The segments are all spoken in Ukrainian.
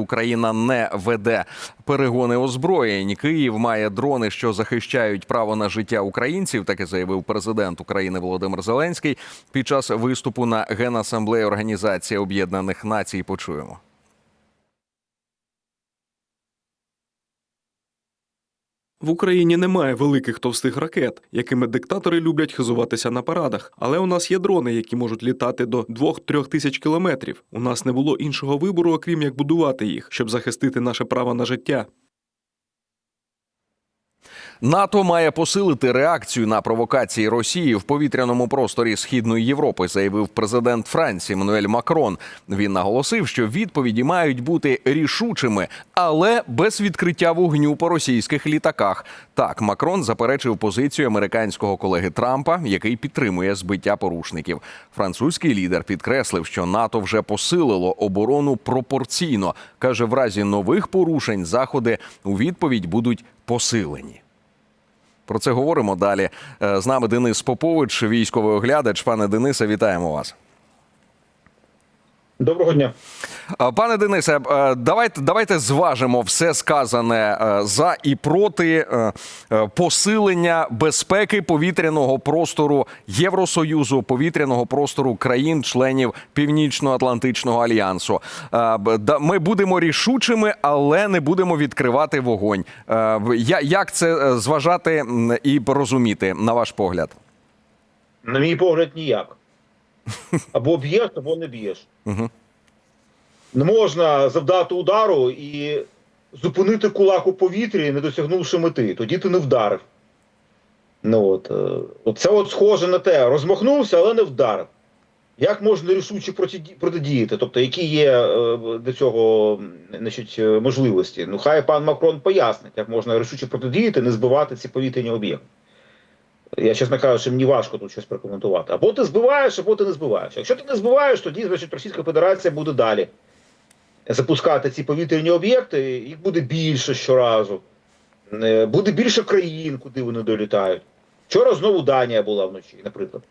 Україна не веде перегони озброєнь. Київ має дрони, що захищають право на життя українців. Таке заявив президент України Володимир Зеленський під час виступу на генасамблеї Організації Об'єднаних Націй. Почуємо. В Україні немає великих товстих ракет, якими диктатори люблять хизуватися на парадах. Але у нас є дрони, які можуть літати до 2-3 тисяч кілометрів. У нас не було іншого вибору, окрім як будувати їх, щоб захистити наше право на життя. НАТО має посилити реакцію на провокації Росії в повітряному просторі Східної Європи, заявив президент Франції Мануель Макрон. Він наголосив, що відповіді мають бути рішучими, але без відкриття вогню по російських літаках. Так, Макрон заперечив позицію американського колеги Трампа, який підтримує збиття порушників. Французький лідер підкреслив, що НАТО вже посилило оборону пропорційно. каже, в разі нових порушень заходи у відповідь будуть посилені. Про це говоримо далі. Е, З нами Денис Попович, військовий оглядач. Пане Денисе, вітаємо вас. Доброго дня. Е, Пане Денисе, е, давайте давайте зважимо все сказане е, за і проти посилення безпеки повітряного простору Євросоюзу, повітряного простору країн-членів Північно-Атлантичного альянсу. Ми будемо рішучими, але не будемо відкривати вогонь. Як це зважати і розуміти, на ваш погляд? На мій погляд, ніяк. Або б'єш, або не б'єш. Не можна завдати удару і зупинити кулак у повітрі, не досягнувши мети. Тоді ти не вдарив. Ну, от, е, от це от схоже на те, розмахнувся, але не вдарив. Як можна рішуче протидіяти? Тобто, які є е, до цього значить, е, можливості? Ну, хай пан Макрон пояснить, як можна рішуче протидіяти, не збивати ці повітряні об'єкти. Я, чесно кажучи, мені важко тут щось прокоментувати. Або ти збиваєш, або ти не збиваєш. Якщо ти не збиваєш, тоді значить Російська Федерація буде далі запускати ці повітряні об'єкти, їх буде більше щоразу. Е, Буде більше країн, куди вони долітають. Вчора знову Данія була вночі, наприклад.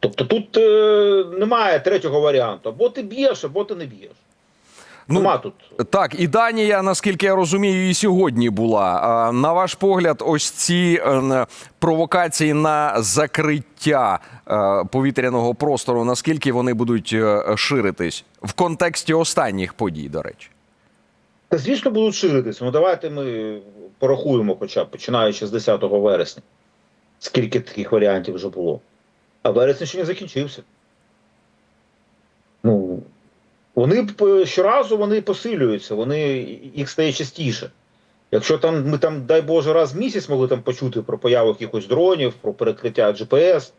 Тобто тут е, немає третього варіанту. Або ти б'єш, або ти не б'єш. Ну, Нема тут. Так, і Данія, наскільки я розумію, і сьогодні була. На ваш погляд, ось ці е, провокації на закриття е, повітряного простору, наскільки вони будуть е, ширитись в контексті останніх подій, до речі? Та звісно, будуть ширитися. Ну давайте ми порахуємо, хоча б починаючи з 10 вересня. Скільки таких варіантів вже було. А вересень ще не закінчився. Ну, вони е, щоразу вони посилюються, вони їх стає частіше. Якщо там ми там, дай Боже, раз в місяць могли там почути про появу якихось дронів, про перекриття GPS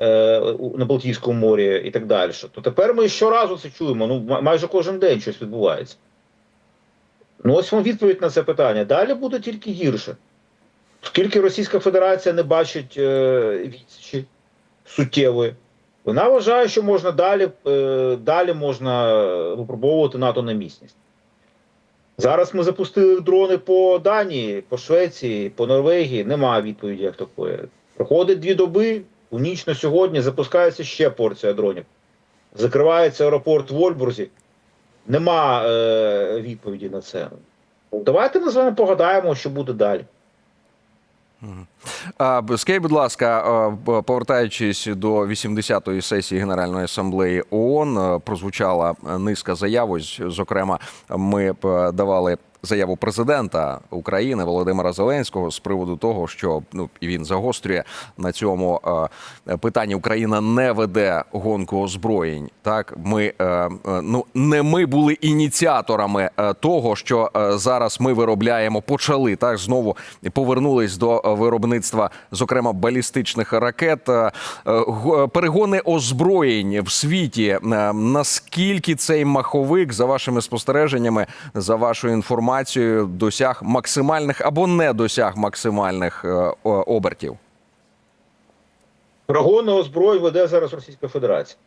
е, на Балтійському морі і так далі, то тепер ми щоразу це чуємо. Ну, майже кожен день щось відбувається. Ну, ось вам відповідь на це питання. Далі буде тільки гірше. Оскільки Російська Федерація не бачить е, відсічі суттєвої, вона вважає, що можна далі, е, далі можна випробовувати НАТО на міцність. Зараз ми запустили дрони по Данії, по Швеції, по Норвегії. Немає відповіді як такої. Проходить дві доби, у ніч на сьогодні запускається ще порція дронів. Закривається аеропорт в Вольбурзі. Нема е, відповіді на це. Давайте ми з вами погадаємо, що буде далі. Скажіть, будь ласка, повертаючись до 80-ї сесії Генеральної асамблеї ООН, прозвучала низка заяв. Ось, зокрема, ми давали заяву президента України Володимира Зеленського з приводу того, що ну і він загострює на цьому е, питанні. Україна не веде гонку озброєнь. Так, ми е, е, ну не ми були ініціаторами того, що зараз ми виробляємо, почали так знову повернулись до виробництва, зокрема балістичних ракет. Перегони озброєнь в світі. Наскільки цей маховик, за вашими спостереженнями, за вашою інформацією, досяг максимальних або не досяг максимальних е, обертів? Перегони озброєнь веде зараз Російська Федерація.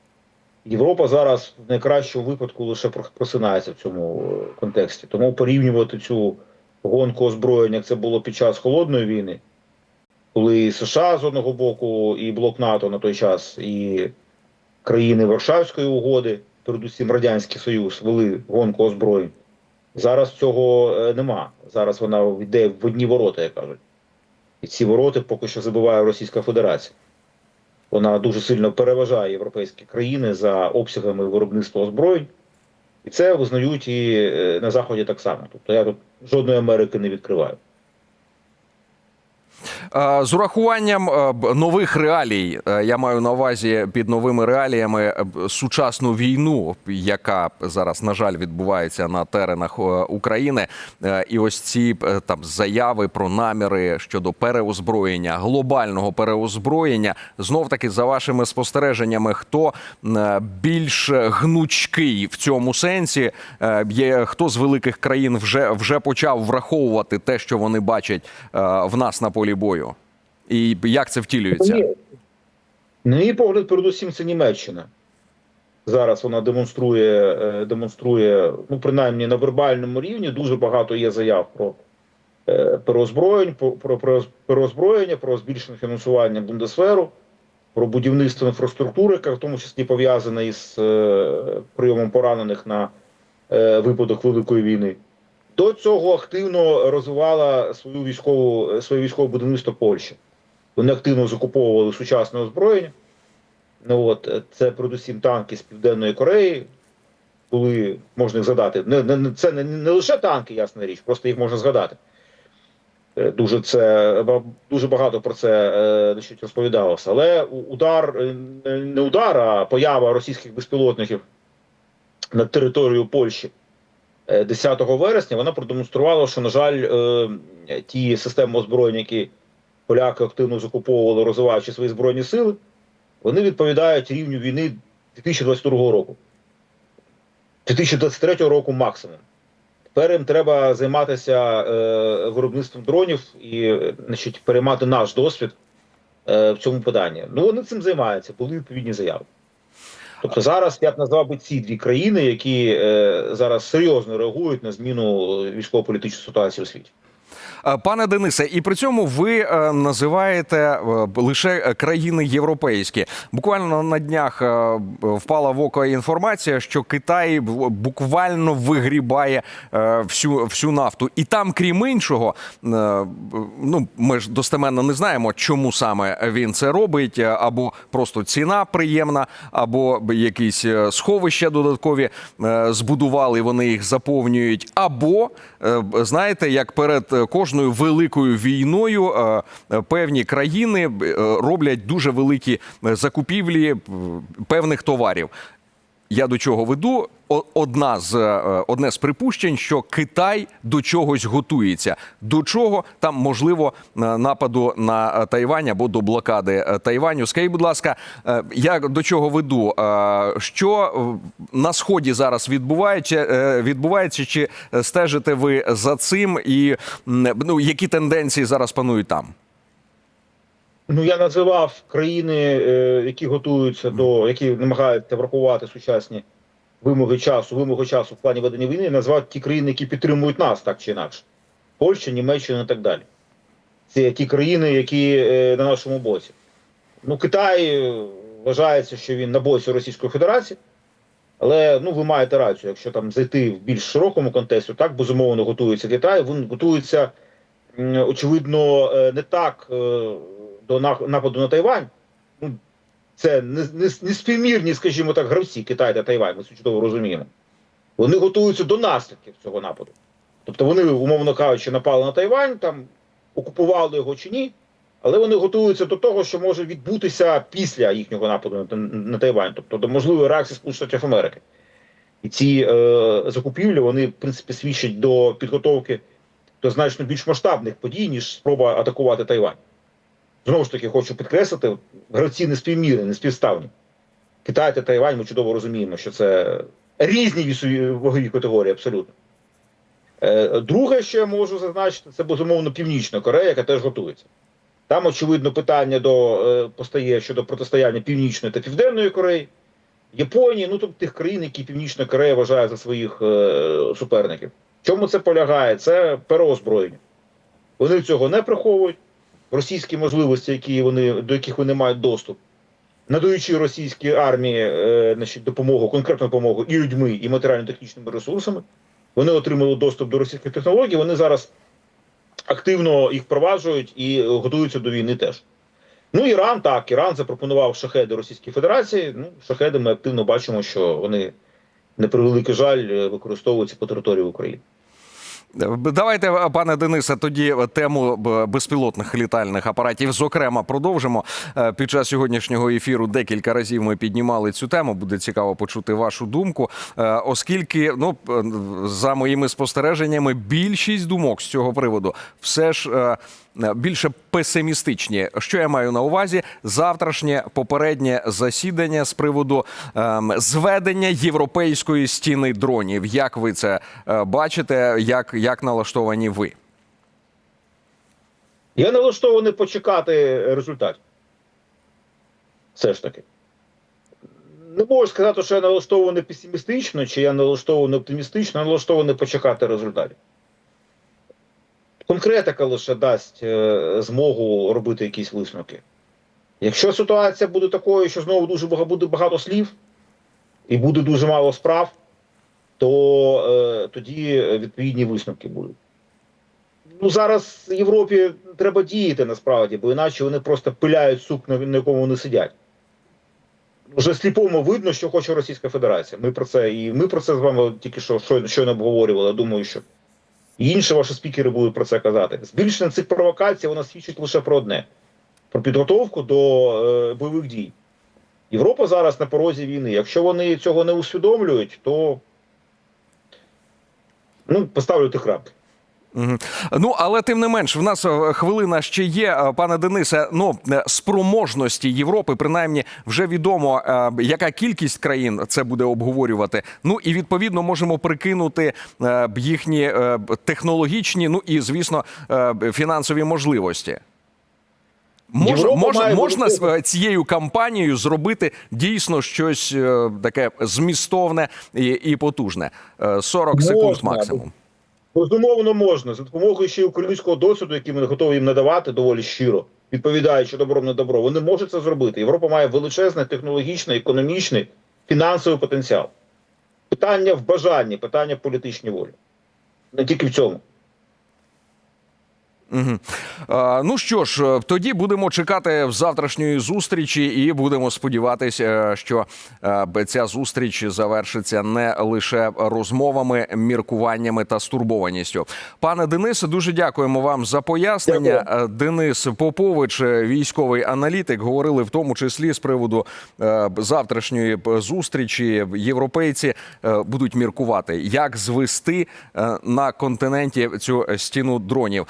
Європа зараз в найкращому випадку лише просинається в цьому е, контексті. Тому порівнювати цю гонку озброєнь, як це було під час холодної війни, коли США з одного боку, і блок НАТО на той час, і країни Варшавської угоди передусім Радянський Союз, вели гонку озброєнь. Зараз цього е, нема. Зараз вона йде в одні ворота, як кажуть. І ці вороти поки що забиває Російська Федерація. Вона дуже сильно переважає європейські країни за обсягами виробництва озброєнь. І це визнають і е, на Заході так само. Тобто я тут жодної Америки не відкриваю. Е, З урахуванням е, нових реалій, е, я маю на увазі під новими реаліями сучасну війну, яка зараз, на жаль, відбувається на теренах України. І ось ці там заяви про наміри щодо переозброєння, глобального переозброєння. Знов таки, за вашими спостереженнями, хто більш гнучкий в цьому сенсі? Є хто з великих країн вже, вже почав враховувати те, що вони бачать в нас на полі бою? І як це втілюється? На мій погляд, передусім, це Німеччина. Зараз вона демонструє, е, демонструє, ну, принаймні на вербальному рівні, дуже багато є заяв про переозброєнь, про, переозброєння, про збільшення фінансування Бундесверу, про будівництво інфраструктури, яка в тому числі пов'язана із е, прийомом поранених на е, випадок Великої війни. До цього активно розвивала свою військову, своє військове будівництво Польща. Вони активно закуповували сучасне озброєння. Ну от е, це передусім танки з Південної Кореї. Були, можна їх згадати. Не, не, це не, не лише танки, ясна річ, просто їх можна згадати. Е, Дуже це дуже багато про це е, значить, розповідалося. Але удар не- удар, а поява російських безпілотників на територію Польщі е, 10 вересня вона продемонструвала, що, на жаль, ті системи озброєння, які поляки активно закуповували, розвиваючи свої збройні сили, вони відповідають рівню війни 2022 року. 2023 року максимум. Тепер їм треба займатися е, виробництвом дронів і е, значить, переймати наш досвід е, в цьому питанні. Ну, вони цим займаються, були відповідні заяви. Тобто зараз я б назвав би ці дві країни, які е, зараз серйозно реагують на зміну е, військово-політичної ситуації у світі. Е, Пане Денисе, і при цьому ви е, називаєте е, лише країни європейські. Буквально на днях впала в око інформація, що Китай буквально вигрібає всю, всю нафту. І там, крім іншого, ну ми ж достеменно не знаємо, чому саме він це робить, або просто ціна приємна, або якісь сховища додаткові збудували, вони їх заповнюють, або знаєте, як перед е, кожною великою війною е, певні країни е, роблять дуже великі е, закупівлі певних товарів. Я до чого веду? Одна з е, одне з припущень, що Китай до чогось готується. До чого там можливо е, нападу на е, Тайвань або до блокади Тайваню. Скажіть, будь ласка, я до чого веду? Що на сході зараз відбувається? Відбувається чи стежите ви за цим? І ну які тенденції зараз панують там? Ну, я називав країни, е, які готуються до, які намагаються врахувати сучасні вимоги часу, вимоги часу в плані ведення війни, назвав ті країни, які підтримують нас так чи інакше. Польща, Німеччина і так далі. Це ті країни, які е, на нашому боці. Ну, Китай е, вважається, що він на боці Російської Федерації. Але ну, ви маєте рацію, якщо там зайти в більш широкому контексті, так безумовно готується Китай. Він готується, очевидно, не так до на- нападу на Тайвань. Ну, це не, не, не співмірні, скажімо так, гравці Китай та Тайвань, ми це чудово розуміємо. Вони готуються до наслідків цього нападу. Тобто вони, умовно кажучи, напали на Тайвань, там окупували його чи ні, але вони готуються до того, що може відбутися після їхнього нападу на, на Тайвань, тобто до можливої реакції Сполучених Штатів Америки. І ці е, закупівлі вони, в принципі, свідчать до підготовки до значно більш масштабних подій, ніж спроба атакувати Тайвань. Знову ж таки, хочу підкреслити, гравці не співмірні, не співставні. Китай та Тайвань, ми чудово розуміємо, що це різні вагові категорії абсолютно. Е, Друге, що я можу зазначити, це безумовно Північна Корея, яка теж готується. Там, очевидно, питання до, е, постає щодо протистояння Північної та Південної Кореї, Японії, ну тобто тих країн, які Північна Корея вважає за своїх е, суперників. Чому це полягає? Це переозброєння. Вони цього не приховують. Російські можливості, які вони, до яких вони мають доступ, надаючи російській армії е, значить, допомогу, конкретну допомогу і людьми, і матеріально-технічними ресурсами. Вони отримали доступ до російських технологій. Вони зараз активно їх впроваджують і готуються до війни теж. Ну, Іран так, Іран запропонував шахеди Російській Федерації. Ну, шахеди ми активно бачимо, що вони, на превеликий жаль, е, використовуються по території України. Давайте, пане Денисе, тоді тему безпілотних літальних апаратів. Зокрема, продовжимо Е, під час сьогоднішнього ефіру. Декілька разів ми піднімали цю тему. Буде цікаво почути вашу думку, Е, оскільки, ну е, за моїми спостереженнями, більшість думок з цього приводу все ж. Е, Більше песимістичні. Що я маю на увазі? Завтрашнє попереднє засідання з приводу ем, зведення європейської стіни дронів. Як ви це е, бачите? Як, як налаштовані ви? Я налаштований почекати результатів. Все ж таки. Не можу сказати, що я налаштований песимістично, чи я налаштований оптимістично, а налаштований почекати результатів. Конкретика лише дасть е, змогу робити якісь висновки. Якщо ситуація буде такою, що знову дуже буде багато слів і буде дуже мало справ, то е, тоді відповідні висновки будуть. Ну, зараз Європі треба діяти насправді, бо іначе вони просто пиляють сук, на, якому вони сидять. Вже сліпому видно, що хоче Російська Федерація. Ми про це і ми про це з вами тільки що щойно, обговорювали. Думаю, що і інші ваші спікери будуть про це казати. Збільшення цих провокацій вона свідчить лише про одне: про підготовку до е, бойових дій. Європа зараз на порозі війни. Якщо вони цього не усвідомлюють, то ну, поставлю тих крапки. Ну але тим не менш, в нас е, хвилина ще є, е, пане Денисе. Ну е, спроможності Європи, принаймні, вже відомо, яка кількість країн це буде обговорювати. Ну і відповідно можемо прикинути їхні технологічні, ну і звісно, фінансові можливості. Мож, мож, можна з цією кампанією зробити дійсно щось таке змістовне і, і потужне. Е, 40 секунд максимум. Безумовно, можна за допомогою ще й українського досвіду, який ми готові їм надавати доволі щиро, відповідаючи добром на добро. Вони можуть це зробити. Європа має величезний технологічний, економічний, фінансовий потенціал. Питання в бажанні, питання в політичній волі. Не тільки в цьому. Угу. А, ну що ж, е, тоді будемо чекати в завтрашньої зустрічі, і будемо сподіватися, що е, ця зустріч завершиться не лише розмовами, міркуваннями та стурбованістю. Пане Денисе, дуже дякуємо вам за пояснення. Е, Денис Попович, е, військовий аналітик, говорили в тому числі з приводу е, завтрашньої зустрічі. Європейці е, будуть міркувати, як звести е, на континенті цю стіну дронів.